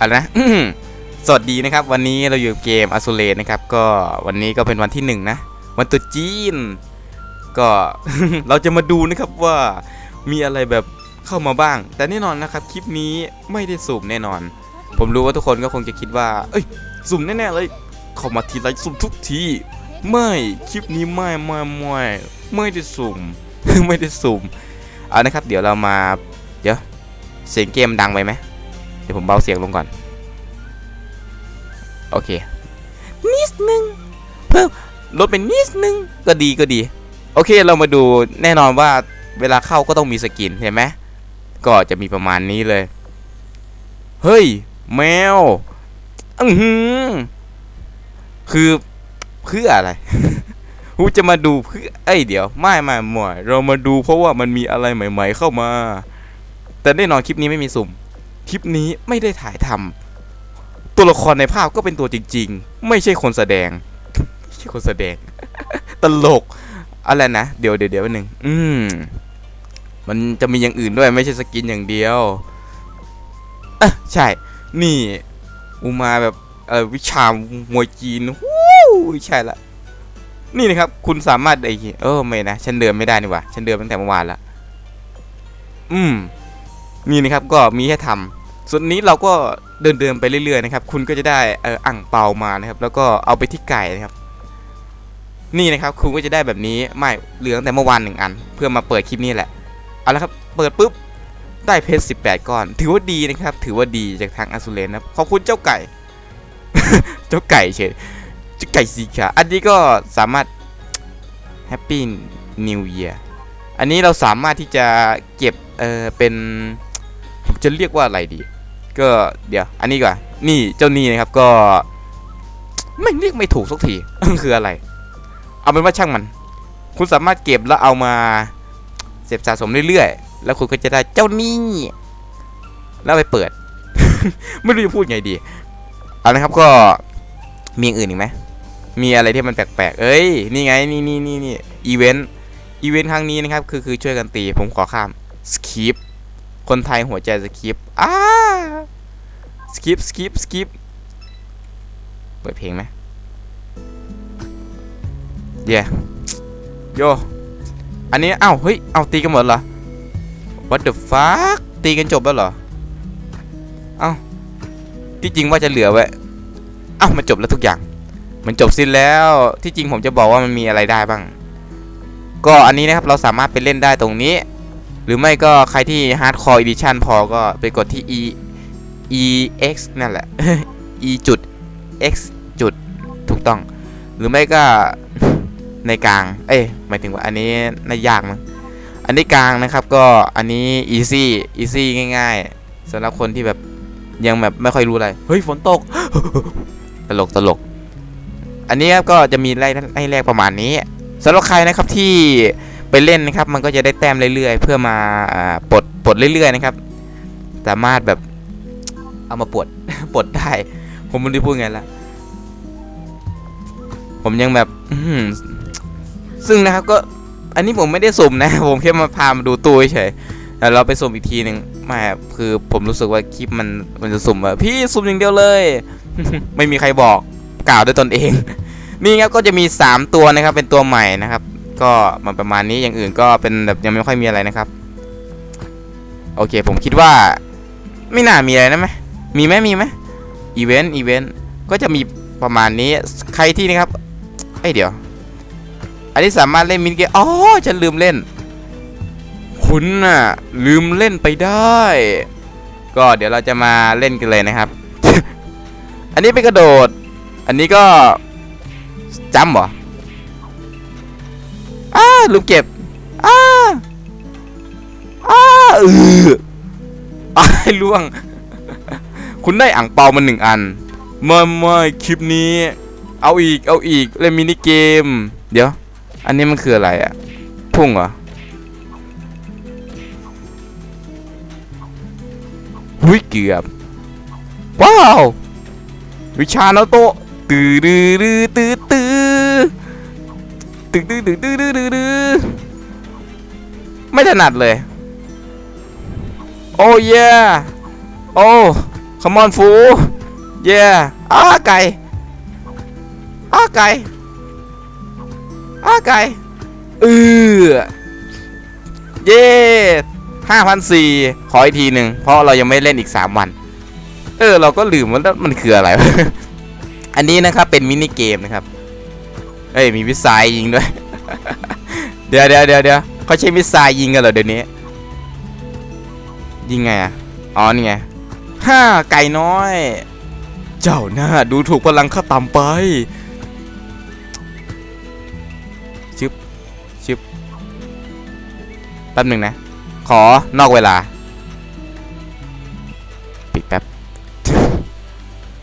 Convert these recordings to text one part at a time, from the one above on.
อะไรนะสวัสดีนะครับ วันนี้เราอยู่เกมอ s ูเลนะครับ ก็วันนี้ก็เป็นวันที่หนึ่งนะ วันตุจีน ก็เราจะมาดูนะครับว่ามีอะไรแบบเข้ามาบ้าง แต่แน่นอนนะครับ คลิปนี้ไม่ได้สุ่มแน่นอน ผมรู้ว่าทุกคนก็คงจะคิดว่า เอ้ย สุ่มแน่ๆเลยเข้ามาทีไรสุ่มทุกที ไม่คลิปนี้ไม่ไม่ไม่ไม่ได้สุ่มไม่ได้สุ่มเอานะครับ เดี๋ยวเรามา เดี๋ยวเสียงเกมดังไปไหม ดี๋ยวผมเบาเสียงลงก่อน โอเค นิดนึง เพิ่มลดเป็นนิดนึง ก็ดีก็ดี โอเคเรามาดูแน่นอนว่าเวลาเข้าก็ต้องมีสกินเห็นไหมก็จะมีประมาณนี้เลย เฮ้ย แมว อือหือ คือเพื่ออะไรกูจะมาดูเพื่อเอ้ยเดี๋ยวไม่ไม่หมวยเรามาดูเพราะว่ามันมีอะไรใหม่ ๆ เข้ามา แต่แน่นอนคลิปนี้ไม่มีสุ่ม คลิปนี้ไม่ได้ถ่ายทำตัวละครในภาพก็เป็นตัวจริง ๆ ไม่ใช่คนแสดงไม่ใช่คนแสดง ตลกอะไรนะ เดี๋ยวเดี๋ยวเดี๋ยวนึงอืมมันจะมีอย่างอื่นด้วยไม่ใช่สกินอย่างเดียวอะใช่ นี่อุมาแบบเออวิชามวยจีนฮู้ใช่ละ นี่นะครับ คุณสามารถไอ้เออไม่นะ ฉันเดินไม่ได้นี่หว่า ฉันเดินตั้งแต่เมื่อวานละ อืม นี่นะครับก็มีให้ทำส่วนนี้เราก็เดินเดินไปเรื่อยๆนะครับ คุณก็จะได้เอออ่างเปามานะครับ แล้วก็เอาไปที่ไก่นะครับ นี่นะครับคุณก็จะได้แบบนี้ไม่เหลือตั้งแต่เมื่อวานหนึ่งอัน เพื่อมาเปิดคลิปนี้แหละเอาละครับเปิดปุ๊บได้เพชร18 ก้อน ถือว่าดีนะครับ ถือว่าดีจากทางอสูเลนนะขอบคุณเจ้าไก่ เจ้าไก่เฉยเจ้าไก่สีขาวอันนี้ก็สามารถ Happy New Year อันนี้เราสามารถที่จะเก็บเออเป็น จะเรียกว่าอะไรดี ก็เดี๋ยว อันนี้ก่อนนี่เจ้านี่นะครับก็ไม่เรียกไม่ถูกสักทีคืออะไร เอาเป็นว่าช่างมัน คุณสามารถเก็บแล้วเอามาเสพสะสมเรื่อยๆ แล้วคุณก็จะได้เจ้านี่ แล้วไปเปิด ไม่รู้จะพูดไงดี เอาละครับก็มีอย่างอื่นอีกไหมมีอะไรที่มันแปลกๆ เอ้ย นี่ไง นี่นี่นี่นี่อีเวนต์ อีเวนต์ครั้งนี้นะครับ คือคือช่วยกันตี ผมขอข้าม สคิป คนไทยหัวใจสคิปอ้าสคิปสคิปสคิปเปิดเพลงไหมเดี๋ยโย อันนี้ เอ้า เฮ้ย เอาตีกันหมดเหรอ What the fuck ตีกันจบแล้วเหรอ เอ้า ที่จริงว่าจะเหลือไว้ เอ้า มันจบแล้วทุกอย่าง มันจบสิ้นแล้ว ที่จริงผมจะบอกว่ามันมีอะไรได้บ้าง ก็อันนี้นะครับเราสามารถไปเล่นได้ตรงนี้ หรือไม่ก็ใครที่ Hardcore Edition พอก็ไปกดที่ e e x นั่นแหละ e จุด x จุดถูกต้อง หรือไม่ก็ในกลาง เอ้ยหมายถึงว่าอันนี้น่ายากมั้งอันนี้กลางนะครับก็อันนี้ easy easy ง่ายๆสำหรับคนที่แบบยังแบบไม่ค่อยรู้อะไร เฮ้ยฝนตก ตลกตลก อันนี้ครับก็จะมีไล่ไล่แรกประมาณนี้สำหรับใครนะครับที่ ไปเล่นนะครับ มันก็จะได้แต้มเรื่อยๆ เพื่อมาปลดปลดเรื่อยๆนะครับ สามารถแบบเอามาปลดปลดได้ ผมไม่รู้พูดไงละผมยังแบบซึ่งนะครับก็อันนี้ผมไม่ได้สุ่มนะ ผมแค่มาพามาดูตัวเฉยแต่เราไปสุ่มอีกทีหนึ่งไม่คือผมรู้สึกว่าคลิปมันมันจะสุ่มอะพี่สุ่มอย่างเดียวเลย ไม่มีใครบอกกล่าวด้วยตนเอง นี่ครับก็จะมี 3 ตัวนะครับ เป็นตัวใหม่นะครับ ก็มันประมาณนี้อย่างอื่นก็เป็นแบบยังไม่ค่อยมีอะไรนะครับ โอเคผมคิดว่า ไม่น่ามีอะไรนะไหมมีไหมมีไหมอีเวนต์อีเวนต์ก็จะมีประมาณนี้ใครที่นะครับเอ้ยเดี๋ยว อันนี้สามารถเล่นมินิเกมอ๋อฉันลืมเล่น คุณน่ะลืมเล่นไปได้ ก็เดี๋ยวเราจะมาเล่นกันเลยนะครับ อันนี้เป็นกระโดด อันนี้ก็จำเหรอ อ้าลืมเก็บอ้าอ้าเอออ้าล่วง คุณได้อ่างเปามาหนึ่งอันไม่ไม่คลิปนี้ เอาอีกเอาอีกเล่นมินิเกม เดี๋ยว อันนี้มันคืออะไรอะพุ่งเหรอหุ้ยเกือบ ว้าว วิชาโนโตะตื้อดื้อดื้อตื้อตื้อ ตื้อตื้อตื้อตื้อตื้อตื้อตื้อไม่ถนัดเลย โอ้เย่โอ้ come on ฟูเย่อ้าไก่อ้าไก่อ้าไก่เออเย่ห้าพันสี่ขออีกทีหนึ่งเพราะเรายังไม่เล่นอีกสามวัน เออ เราก็ลืมว่ามันคืออะไร อันนี้นะครับเป็นมินิเกมนะครับ เอ้ยมีมิสไซล์ยิงด้วย เดี๋ยวเดี๋ยวเดี๋ยวเดี๋ยวเขาใช้มิสไซล์ยิงกันเหรอเดี๋ยวนี้ ยิงไงอะอ๋อนี่ไงห้าไก่น้อย เจ้าหน้าดูถูกพลังข้าต่ำไปชึบชึบแป๊บหนึ่งนะ ขอนอกเวลาปิดแป๊บ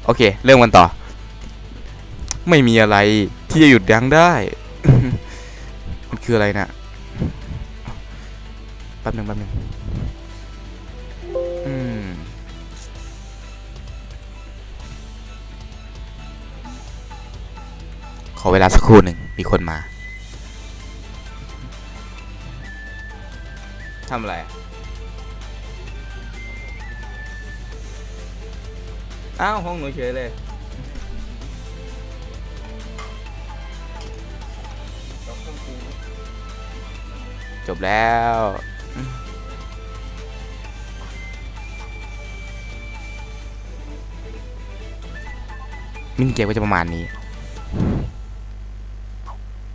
โอเค เริ่มกันต่อ ไม่มีอะไร ที่จะหยุดยั้งได้ มันคืออะไรนะแป๊บหนึ่งแป๊บหนึ่งอืมขอเวลาสักครู่หนึ่งมีคนมาทำอะไรอะอ้าว ห้องหนูเฉยเลย จบแล้วมินเกมก็จะประมาณนี้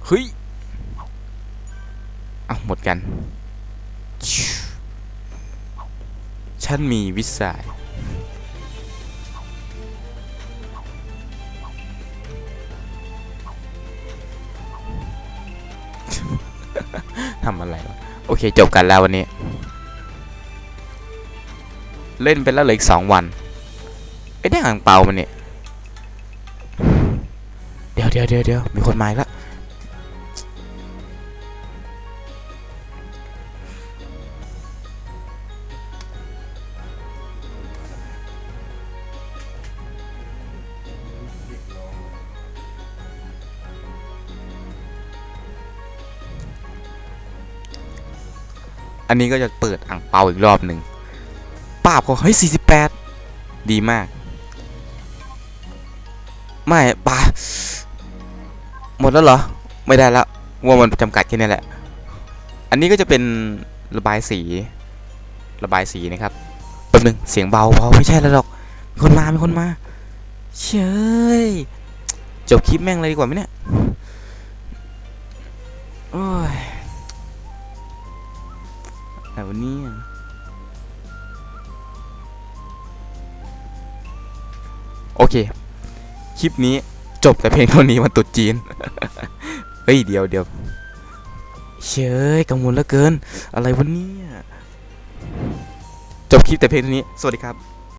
เฮ้ย เอาหมดกัน ฉันมีวิสัย ทำอะไรวะโอเคจบกันแล้ววันนี้ เล่นไปแล้วเหลืออีกสองวันไอ้ได้ห่างเปล่ามันเนี่ยเดี๋ยวเดี๋ยวเดี๋ยวเดี๋ยวมีคนมาอีกแล้ว อันนี้ก็จะเปิดอ่างเปาอีกรอบหนึ่งปาบเขาเฮ้ยสี่สิบแปดดีมาก ไม่ปาหมดแล้วเหรอ ไม่ได้แล้วว่ามันจำกัดแค่นี้แหละ อันนี้ก็จะเป็นระบายสี ระบายสีนะครับแป๊บนึงเสียงเบาเบาไม่ใช่แล้วหรอกมีคนมามีคนมาเชยจบคลิปแม่งเลยดีกว่าไหมเนี่ย วันนี้อะโอเค คลิปนี้จบแต่เพียงเท่านี้วันตุดจีน เฮ้ย เดี๋ยวเดี๋ยวเชยกังวลเหลือเกิน อะไรวะเนี่ย จบคลิปแต่เพียงเท่านี้ สวัสดีครับ